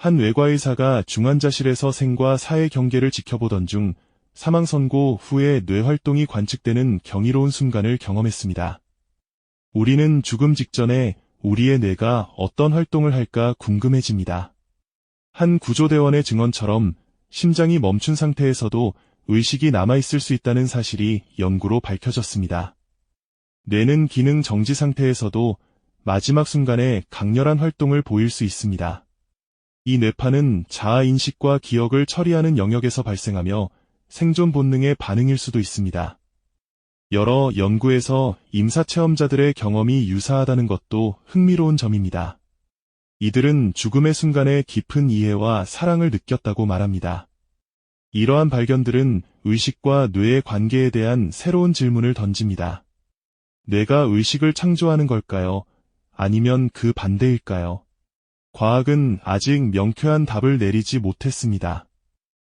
한 외과의사가 중환자실에서 생과 사의 경계를 지켜보던 중 사망 선고 후에 뇌 활동이 관측되는 경이로운 순간을 경험했습니다. 우리는 죽음 직전에 우리의 뇌가 어떤 활동을 할까 궁금해집니다. 한 구조대원의 증언처럼 심장이 멈춘 상태에서도 의식이 남아있을 수 있다는 사실이 연구로 밝혀졌습니다. 뇌는 기능 정지 상태에서도 마지막 순간에 강렬한 활동을 보일 수 있습니다. 이 뇌파는 자아 인식과 기억을 처리하는 영역에서 발생하며 생존 본능의 반응일 수도 있습니다. 여러 연구에서 임사 체험자들의 경험이 유사하다는 것도 흥미로운 점입니다. 이들은 죽음의 순간에 깊은 이해와 사랑을 느꼈다고 말합니다. 이러한 발견들은 의식과 뇌의 관계에 대한 새로운 질문을 던집니다. 뇌가 의식을 창조하는 걸까요? 아니면 그 반대일까요? 과학은 아직 명쾌한 답을 내리지 못했습니다.